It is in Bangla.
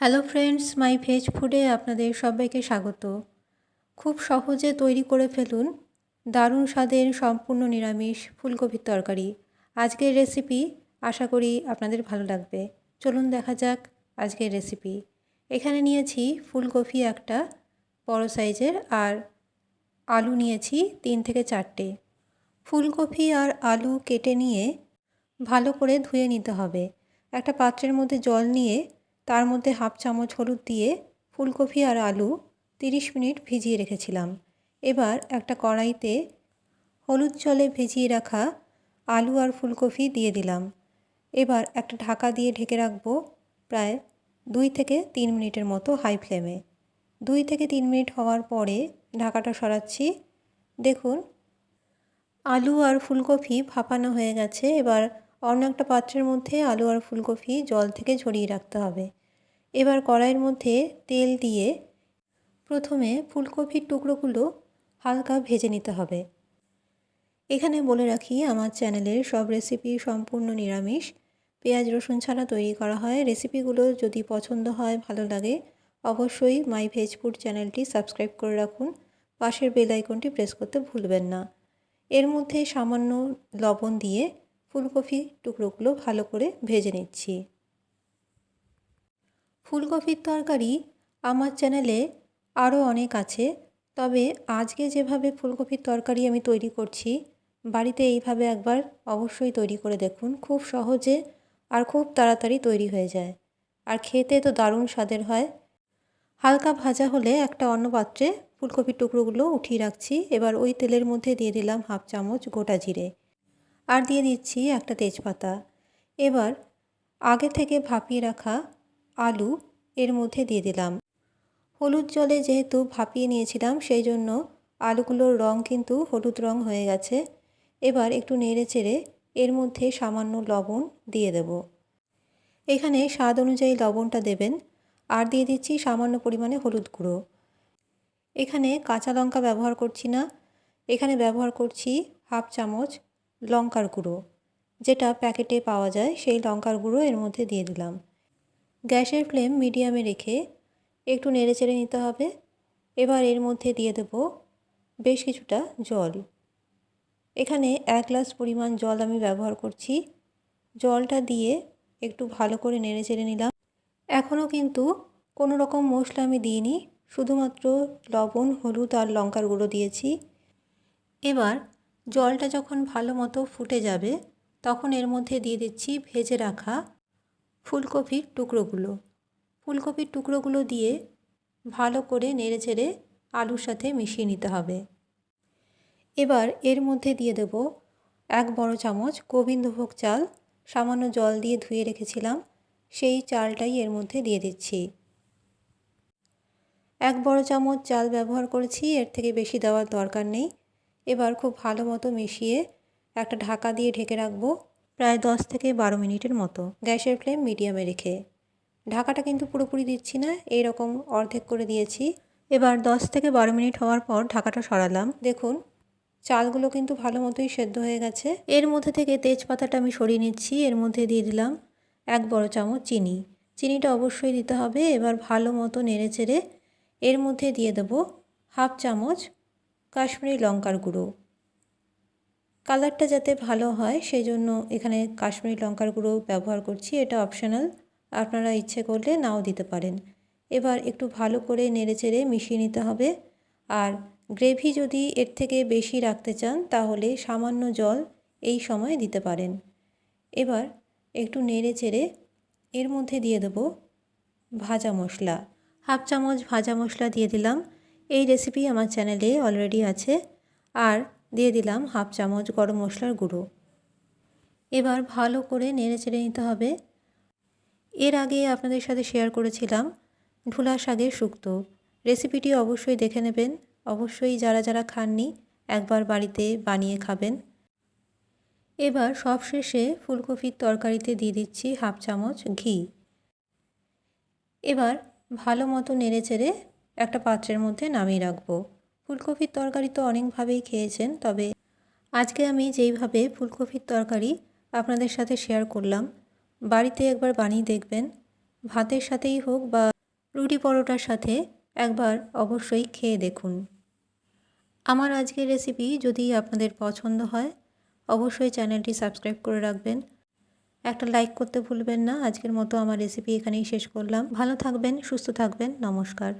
হ্যালো ফ্রেন্ডস মাই ভেজ ফুডে আপনাদের সবাইকে স্বাগত। খুব সহজে তৈরি করে ফেলুন দারুণ স্বাদের সম্পূর্ণ নিরামিষ ফুলকপির তরকারি। আজকের রেসিপি আশা করি আপনাদের ভালো লাগবে। চলুন দেখা যাক আজকের রেসিপি এখানে নিয়েছি ফুলকপি একটা, বড় সাইজের, আর আলু নিয়েছি তিন থেকে চারটে। ফুলকপি আর আলু কেটে নিয়ে ভালো করে ধুয়ে নিতে হবে। একটা পাত্রের মধ্যে জল নিয়ে তার মধ্যে হাফ চামচ হলুদ দিয়ে ফুলকপি আর আলু তিরিশ মিনিট ভিজিয়ে রেখেছিলাম। এবার একটা কড়াইতে হলুদ জলে ভিজিয়ে রাখা আলু আর ফুলকপি দিয়ে দিলাম। এবার একটা ঢাকা দিয়ে ঢেকে রাখব প্রায় দুই থেকে তিন মিনিটের মতো হাই ফ্লেমে। দুই থেকে তিন মিনিট হওয়ার পরে ঢাকাটা সরাচ্ছি। দেখুন, আলু আর ফুলকপি ভাপানো হয়ে গেছে। এবার অন্য একটা পাত্রের মধ্যে আলু আর ফুলকপি জল থেকে ঝরিয়ে রাখতে হবে। এবার কড়াইয়ের মধ্যে তেল দিয়ে প্রথমে ফুলকপির টুকরোগুলো হালকা ভেজে নিতে হবে। এখানে বলে রাখি, আমার চ্যানেলের সব রেসিপি সম্পূর্ণ নিরামিষ। পেঁয়াজ, রসুন ছাড়া তৈরি করা হয়। রেসিপিগুলো যদি পছন্দ হয়, ভালো লাগে, অবশ্যই মাই ভেজ ফুড চ্যানেলটি সাবস্ক্রাইব করে রাখুন। পাশের বেল আইকনটি প্রেস করতে ভুলবেন না। এর মধ্যে সামান্য লবণ দিয়ে ফুলকপি টুকরোগুলো ভালো করে ভেজে নিচ্ছি। ফুলকপির তরকারি আমার চ্যানেলে আরও অনেক আছে। তবে আজকে যেভাবে ফুলকপির তরকারি আমি তৈরি করছি, বাড়িতে এইভাবে একবার অবশ্যই তৈরি করে দেখুন। খুব সহজে আর খুব তাড়াতাড়ি তৈরি হয়ে যায়। আর খেতে তো দারুণ স্বাদের হয়। হালকা ভাজা হলে একটা অন্য পাত্রে ফুলকপির টুকরোগুলো উঠিয়ে রাখছি। এবার ওই তেলের মধ্যে দিয়ে দিলাম হাফ চামচ গোটা জিরে। আর দিয়ে দিচ্ছি একটা তেজপাতা। এবার আগে থেকে ভাপিয়ে রাখা আলু এর মধ্যে দিয়ে দিলাম। হলুদ জলে যেহেতু ভাপিয়ে নিয়েছিলাম, সেই জন্য আলুগুলোর রং কিন্তু হলুদ রং হয়ে গেছে। এবার একটু নেড়ে চেড়ে এর মধ্যে সামান্য লবণ দিয়ে দেব। এখানে স্বাদ অনুযায়ী লবণটা দেবেন। আর দিয়ে দিচ্ছি সামান্য পরিমাণে হলুদ গুঁড়ো। এখানে কাঁচা লঙ্কা ব্যবহার করছি না। এখানে ব্যবহার করছি হাফ চামচ লঙ্কার গুঁড়ো। যেটা প্যাকেটে পাওয়া যায়, সেই লঙ্কার গুঁড়ো এর মধ্যে দিয়ে দিলাম। গ্যাসের ফ্লেম মিডিয়ামে রেখে একটু নেড়ে চেড়ে নিতে হবে। এবার এর মধ্যে দিয়ে দেব বেশ কিছুটা জল। এখানে এক গ্লাস পরিমাণ জল আমি ব্যবহার করছি। জলটা দিয়ে একটু ভালো করে নেড়ে চেড়ে নিলাম। এখনও কিন্তু কোনো রকম মশলা আমি দিইনি, শুধুমাত্র লবণ, হলুদ আর লঙ্কার গুঁড়ো দিয়েছি। এবার জলটা যখন ভালো মতো ফুটে যাবে, তখন এর মধ্যে দিয়ে দিচ্ছি ভেজে রাখা ফুলকপির টুকরোগুলো। ফুলকপির টুকরোগুলো দিয়ে ভালো করে নেড়ে চেড়ে আলুর সাথে মিশিয়ে নিতে হবে। এবার এর মধ্যে দিয়ে দেব এক বড় চামচ গোবিন্দভোগ চাল। সামান্য জল দিয়ে ধুয়ে রেখেছিলাম, সেই চালটাই এর মধ্যে দিয়ে দিচ্ছি। এক বড় চামচ চাল ব্যবহার করেছি, এর থেকে বেশি দেওয়ার দরকার নেই। এবার খুব ভালো মতো মিশিয়ে একটা ঢাকা দিয়ে ঢেকে রাখব। প্রায় দশ থেকে বারো মিনিটের মতো গ্যাসের ফ্লেম মিডিয়ামে রেখে। ঢাকাটা কিন্তু পুরোপুরি দিচ্ছি না, এইরকম অর্ধেক করে দিয়েছি। এবার দশ থেকে বারো মিনিট হওয়ার পর ঢাকাটা সরালাম। দেখুন, চালগুলো কিন্তু ভালো মতোই সেদ্ধ হয়ে গেছে। এর মধ্যে থেকে তেজপাতাটা আমি সরিয়ে নিচ্ছি, এর মধ্যে দিয়ে দিলাম এক বড় চামচ চিনি। চিনিটা অবশ্যই দিতে হবে, এবার ভালো মতো নেড়ে চেড়ে এর মধ্যে দিয়ে দেবো হাফ চামচ কাশ্মীরি লঙ্কার গুঁড়ো। কালারটা যাতে ভালো হয় সেই জন্য এখানে কাশ্মীরি লঙ্কার গুঁড়ো ব্যবহার করছি। এটা অপশনাল, আপনারা ইচ্ছে করলে নাও দিতে পারেন। এবার একটু ভালো করে নেড়ে চেড়ে মিশিয়ে নিতে হবে। আর গ্রেভি যদি এর থেকে বেশি রাখতে চান, তাহলে সামান্য জল এই সময় দিতে পারেন। এবার একটু নেড়ে চেড়ে এর মধ্যে দিয়ে দেবো ভাজা মশলা। হাফ চামচ ভাজা মশলা দিয়ে দিলাম। এই রেসিপি আমার চ্যানেলে অলরেডি আছে। আর দিয়ে দিলাম হাফ চামচ গরম মশলার গুঁড়ো। এবার ভালো করে নেড়ে চেড়ে নিতে হবে। এর আগে আপনাদের সাথে শেয়ার করেছিলাম ঢোলা শাকের শুক্তো। রেসিপিটি অবশ্যই দেখে নেবেন। অবশ্যই যারা যারা খাননি, একবার বাড়িতে বানিয়ে খাবেন। এবার সবশেষে ফুলকপির তরকারিতে দিয়ে দিচ্ছি হাফ চামচ ঘি। এবার ভালো মতো নেড়ে চেড়ে একটা পাত্রের মধ্যে নামিয়ে রাখব। ফুলকপির তরকারি তো অনেকভাবেই খেয়েছেন, তবে আজকে আমি যেইভাবে ফুলকপির তরকারি আপনাদের সাথে শেয়ার করলাম, বাড়িতে একবার বানিয়ে দেখবেন। ভাতের সাথেই হোক বা রুটি পরোটার সাথে একবার অবশ্যই খেয়ে দেখুন। আমার আজকের রেসিপি যদি আপনাদের পছন্দ হয়, অবশ্যই চ্যানেলটি সাবস্ক্রাইব করে রাখবেন। একটা লাইক করতে ভুলবেন না, আজকের মতো আমার রেসিপি এখানেই শেষ করলাম। ভালো থাকবেন, সুস্থ থাকবেন, নমস্কার।